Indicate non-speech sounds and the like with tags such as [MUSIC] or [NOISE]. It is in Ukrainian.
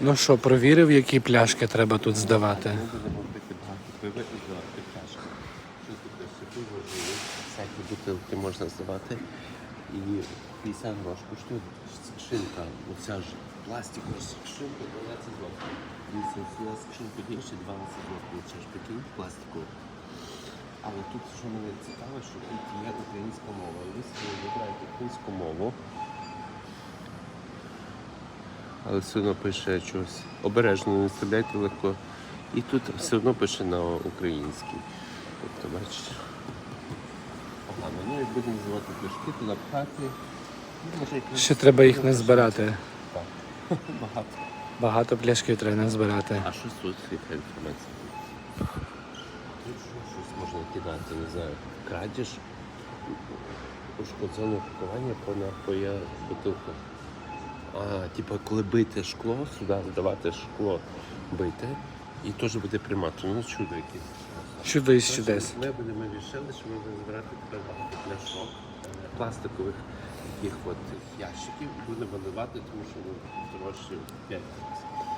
Ну що, провірив, які пляшки треба тут здавати. Всякі бутилки можна здавати. І 50 грош коштує скринка. Оця ж пластикова скринка 12 років. Дивіться, сюди скринку більше 12 років. Це ж прикинь, пластикову. Але тут, що мене цікаво, що тут є українська мова. Ви вибираєте українську мову. Але все одно пише щось обережно, не стріляйте легко. І тут все одно пише на українській. Тобто, бачите. Погано. Ну і будемо називати пляшки, туди пхати. Ну, Ще треба їх не збирати. Так. [LAUGHS] Багато. Багато пляшків треба не збирати. А що тут яка інформація? Тут щось можна кидати, не знаю. Крадіж, ушкоджене пакування по напоя бутилку. А, типу, коли бити шкло, сюди здавати шкло бити, і теж буде приймати. Ну, чудо якесь. Чудо із чудес. Ми будемо вирішили, що ми будемо збирати тепер для е, пластикових таких от ящиків, і будемо наливати, тому що ми дорожче 5 разів.